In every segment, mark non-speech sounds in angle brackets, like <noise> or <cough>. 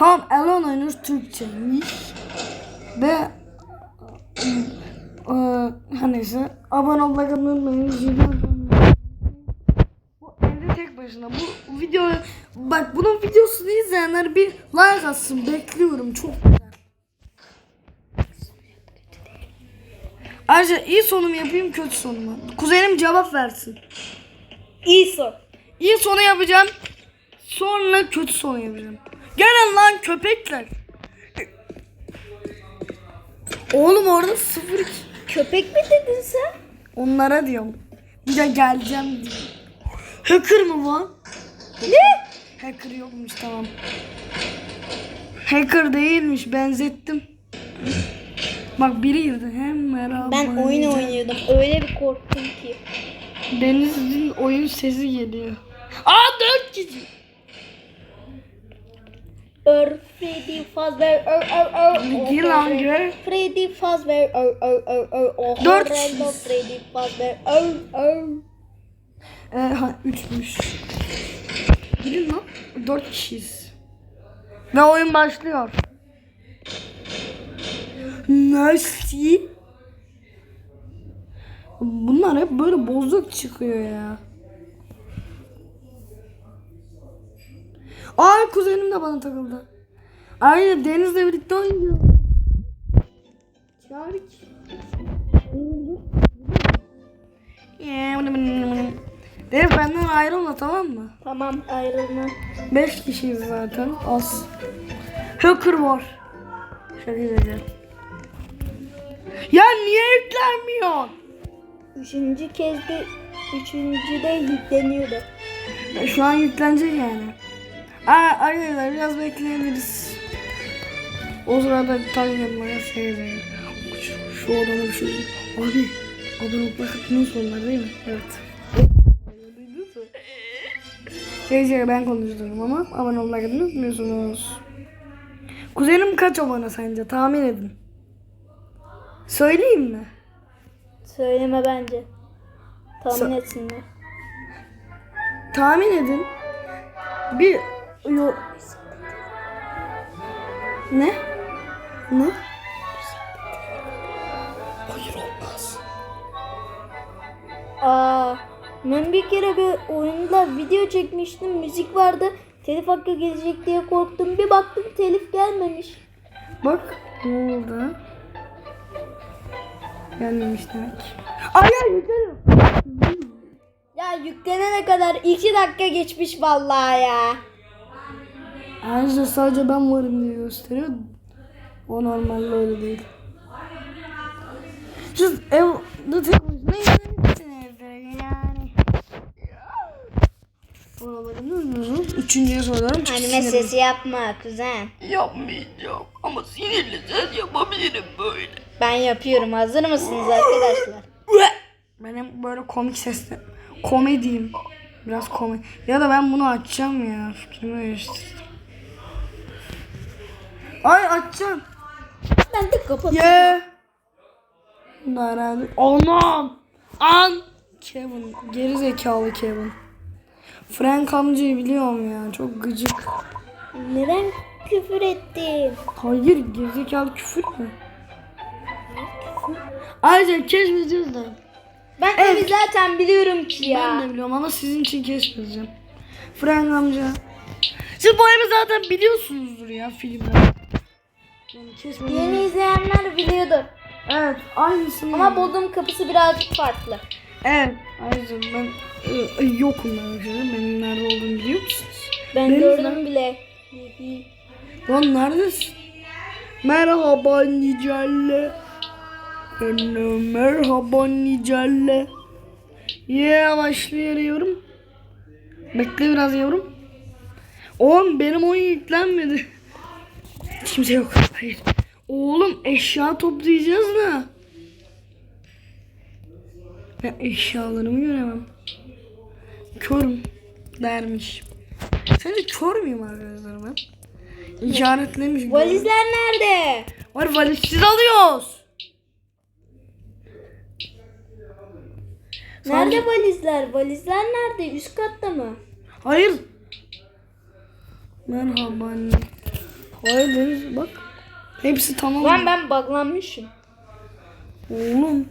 Tamam Elon oyunuz Türkçeymiş. Ve e, her neyse abone olmayı unutmayın. Bu evde tek başına. Bu video bak bunun videosunu izleyenler bir like atsın. Bekliyorum. Çok güzel. Ayrıca iyi sonu mu yapayım kötü sonu mu? Kuzenim cevap versin. İyi son. İyi sonu yapacağım. Sonra kötü sonu yapacağım. Gelin lan köpekler. Oğlum orada sıfır iki. Köpek mi dedin sen? Onlara diyorum. Bir de geleceğim diye. Hacker mı var? Ne? Hacker yokmuş tamam. Hacker değilmiş benzettim. Bak biri girdi. Hem merhaba. Ben oyun oynuyordum. Öyle bir korktum ki. Deniz'in oyun sesi geliyor. Aa dört kişi. Ör Freddy Fazbear ör ör ör. Gir lan gir. Freddy Fazbear ör ör ör ör. Oh, Dört horrendo. Freddy Fazbear ör ör. Ee, ha, üçmüş. Gidin lan. Dört kişiyiz. Ve oyun başlıyor. Nasıl? Bunlar hep böyle bozuk çıkıyor ya. Ay kuzenim de bana takıldı. Aynı Deniz'le birlikte oynuyor. Çağırık. Deniz benden ayrılma tamam mı? Tamam ayrılma. Beş kişiyiz zaten. Az. Hacker var. Şaka diyeceğim. Ya niye yüklenmiyor? Üçüncü kez de üçüncü de yükleniyordu. Şu an yüklenecek yani. Arkadaşlar biraz bekleyebiliriz. O sırada takip etmeye seyredin. Şu, şu odama bir şey. Abi, abone olmak bunun sonları değil mi? Evet. Şey ben konuşuyorum ama abone olmayı unutmuyorsunuz. Kuzenim kaç abone sence? Tahmin edin. Söyleyeyim mi? Söyleme bence. Tahmin Sö- etsinler. Tahmin edin. Bir yo Ne? Ne? Hayır olmaz. Aa, ben bir kere bir oyunda video çekmiştim. Müzik vardı. Telif hakkı gelecek diye korktum. Bir baktım telif gelmemiş. Bak ne oldu? Gelmemiş demek. Ay ay yeterim. Ya yüklenene kadar iki dakika geçmiş vallahi ya. Ayrıca sadece ben varım diye gösteriyor. O normalde öyle değil. Siz evde tek başına izlemişsinizdir yani. Buralarınız Üçüncüye sorularım. çok Anime sinirim. sesi yapma kuzen. Yapmayacağım ama sinirli ses yapabilirim böyle. Ben yapıyorum. Hazır mısınız arkadaşlar? Benim böyle komik sesle komediyim. Biraz komik. Ya da ben bunu açacağım ya. Fikrimi değiştirdim. Ay açacağım. Ben de kapatıyorum. Ye. Nerede? Anam. An. Kevin. Geri zekalı Kevin. Frank amcayı biliyorum ya. Çok gıcık. Neden küfür ettim? Hayır gerizekalı küfür mü? Ayrıca keşfedeceğiz de. Ben Evet. evi zaten biliyorum ki ya. Ben de biliyorum ama sizin için keşfedeceğim. Frank amca. Siz bu evi zaten biliyorsunuzdur ya filmden. Yani. Yeni izleyenler biliyordur. Evet aynısını. Ama Bodrum kapısı birazcık farklı. Evet. Ayrıca ben e, yokum ben. Benim nerede olduğumu biliyor musunuz? Ben Benim gördüm bile. Lan neredesin? Merhaba Nicelle. Merhaba Nicelle. Yeah başlıyorum. Bekle biraz yavrum. Oğlum benim oyun yüklenmedi. Hiç kimse yok. Hayır. Oğlum eşya toplayacağız da. Ben eşyalarımı göremem. Körüm dermiş. Sence kör müyüm arkadaşlar ben? İşaretlemiş. Valizler nerede? Var valizsiz alıyoruz. Nerede valizler? Valizler nerede? Üst katta mı? Hayır. Merhaba anne. Hayır Deniz bak. Hepsi tamam. Lan ben buglanmışım. Oğlum.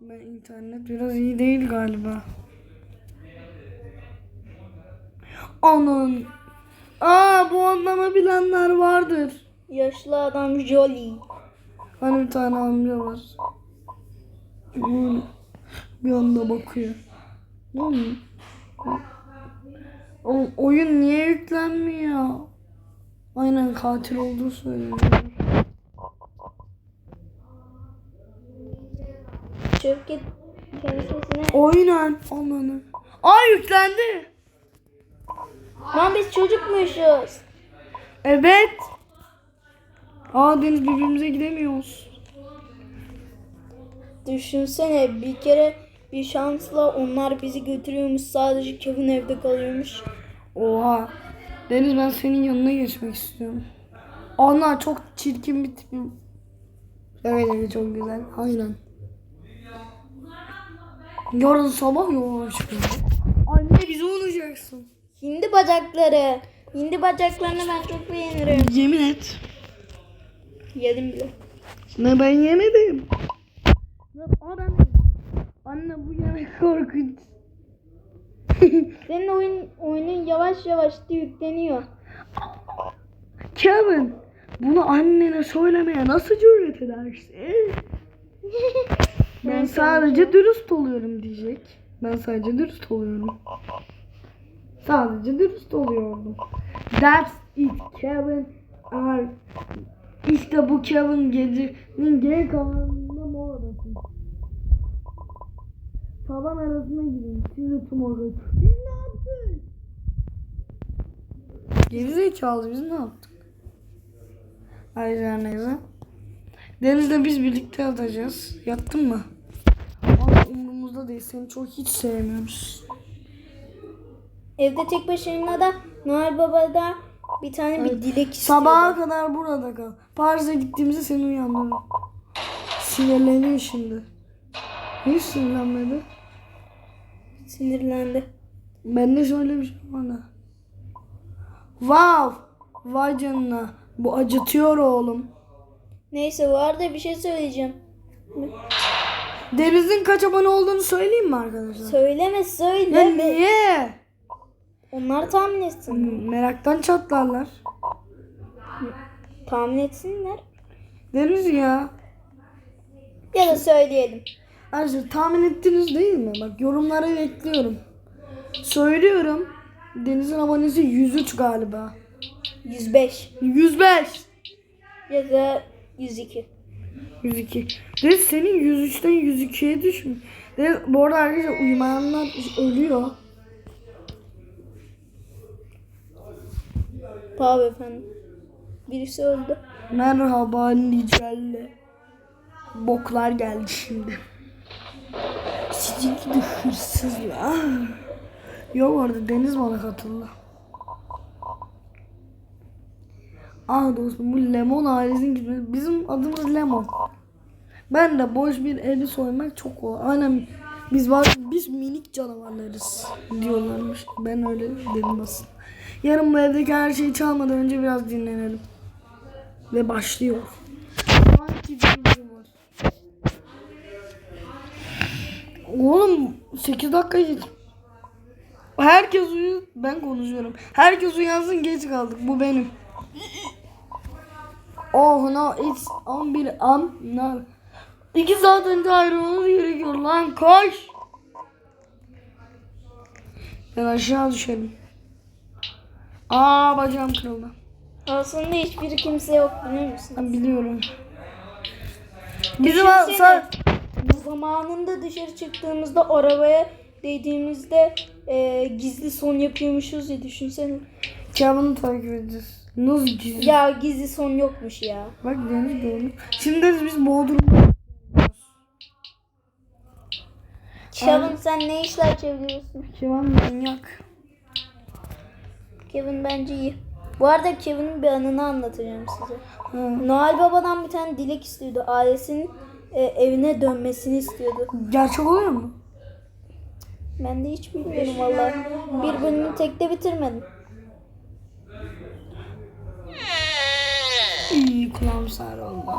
Ben internet biraz iyi değil galiba. Anan. Aa bu anlama bilenler vardır. Yaşlı adam Jolly. Hani bir tane amca var. Bir anda bakıyor. Ne mi? O, oyun niye yüklenmiyor? Aynen katil olduğu söyleniyor. Şevket kendisine. Oynan ananı. Aa yüklendi. Lan biz çocukmuşuz. Evet. Aa Deniz birbirimize gidemiyoruz. Düşünsene bir kere bir şansla onlar bizi götürüyormuş. Sadece Kevin evde kalıyormuş. Oha. Deniz ben senin yanına geçmek istiyorum. Ana çok çirkin bir tipim. Evet evet çok güzel. Aynen. Yarın sabah yola çıkıyorum. Anne bizi unutacaksın. Hindi bacakları. Hindi bacaklarını ben çok beğenirim. Yemin et. Yedim bile. Ne ben yemedim. Ya adam. Anne bu yemek <laughs> korkunç. <laughs> Senin oyun oyunun yavaş yavaş da yükleniyor. Kevin bunu annene söylemeye nasıl cüret edersin? <laughs> Ben sadece dürüst oluyorum diyecek. Ben sadece dürüst oluyorum. Sadece dürüst oluyorum. That's it Kevin. Ar işte bu Kevin gecenin geri kalanında Taban arasına girin. Sizi tüm orada. Biz ne yaptık? Gerizekalı biz ne yaptık? Ayrıca neyse. Deniz'le biz birlikte yatacağız. Yattın mı? Ama umurumuzda değil. Seni çok hiç sevmiyoruz. Evde tek başına da Noel Baba'da bir tane bir dilek istiyordu. Sabaha kadar burada kal. Paris'e gittiğimizde seni uyandırırım. Sinirleniyor şimdi. Hiç sinirlenmedi. Sinirlendi. Ben de söylemişim bana. Wow! Vay canına. Bu acıtıyor oğlum. Neyse bu arada bir şey söyleyeceğim. Deniz'in kaç abone olduğunu söyleyeyim mi arkadaşlar? Söyleme Ya söyle. niye? Onlar tahmin etsin. Meraktan çatlarlar. Tahmin etsinler. Deniz ya. Ya da söyleyelim. Arkadaşlar tahmin ettiniz değil mi? Bak yorumlara bekliyorum. Söylüyorum. Deniz'in abonesi 103 galiba. 105 105. ya da 102. 102. Deniz senin 103'ten 102'ye düşmüş. Deniz, bu arada arkadaşlar uyumayanlar ölüyor. Tabii efendim. Birisi öldü. Merhaba Nicelle. Boklar geldi şimdi. Sizinki de hırsızlar. Yok orada Deniz bana katıldı. Ah dostum bu lemon ailesinin gitmesi. Bizim adımız lemon. Ben de boş bir evi soymak çok kolay. Aynen biz var biz minik canavarlarız diyorlarmış. Ben öyle dedim aslında. Yarın bu evdeki her şeyi çalmadan önce biraz dinlenelim. Ve başlıyor. Videomuz var. Oğlum 8 dakika git. Herkes uyu. Ben konuşuyorum. Herkes uyansın geç kaldık. Bu benim. Oh no it's 11 am no. 2 saat önce ayrılmamız gerekiyor lan koş. Ben aşağı düşerim. Aa bacağım kırıldı. Aslında hiçbir kimse yok biliyor musun? Ben biliyorum. Bizim Düşünsene. Zamanında dışarı çıktığımızda arabaya değdiğimizde e, gizli son yapıyormuşuz ya düşünsene. Kevin'i takip edeceğiz. Nasıl gizli? Ya gizli son yokmuş ya. Bak deniz gördüm. Şimdi biz Bodrum'da Kevin sen ne işler çeviriyorsun? Kevin manyak. Kevin bence iyi. Bu arada Kevin'in bir anını anlatacağım size. Ha. Noel Baba'dan bir tane dilek istiyordu. Ailesinin e, evine dönmesini istiyordu. Gerçek oluyor mu? Ben de hiç bilmiyorum vallahi. Bir bölümü tekte bitirmedim. İyi kulağım sarıldı.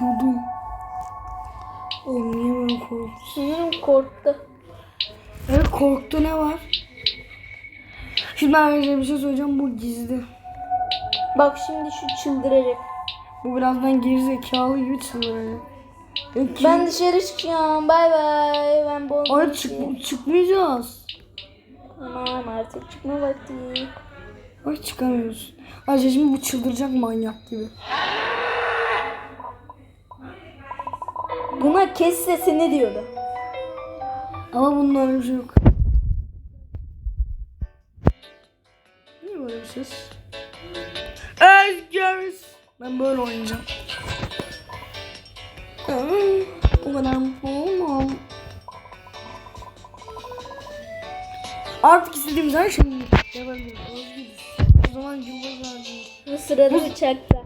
Yudum. Oğlum niye böyle korktun? Sanırım korktu. Evet korktu ne var? Şimdi ben bir şey söyleyeceğim bu gizli. Bak şimdi şu çıldıracak. Bu birazdan gerizekalı gibi. Ya kim- Ben dışarı çıkıyorum. Bay bay. Ben bol Ay çık çıkmayacağız. Tamam artık çıkma vakti. Ay çıkamıyoruz. Ayrıca şimdi bu çıldıracak manyak gibi. Buna kes sesini diyordu. Ama bunun öyle bir şey yok. Niye böyle bir ses? Özgür. Ben böyle oynayacağım. O kadar mutlu olmam. Artık istediğimiz her şeyi yapabiliriz. O zaman harcayalım. Bu sırada uçakta.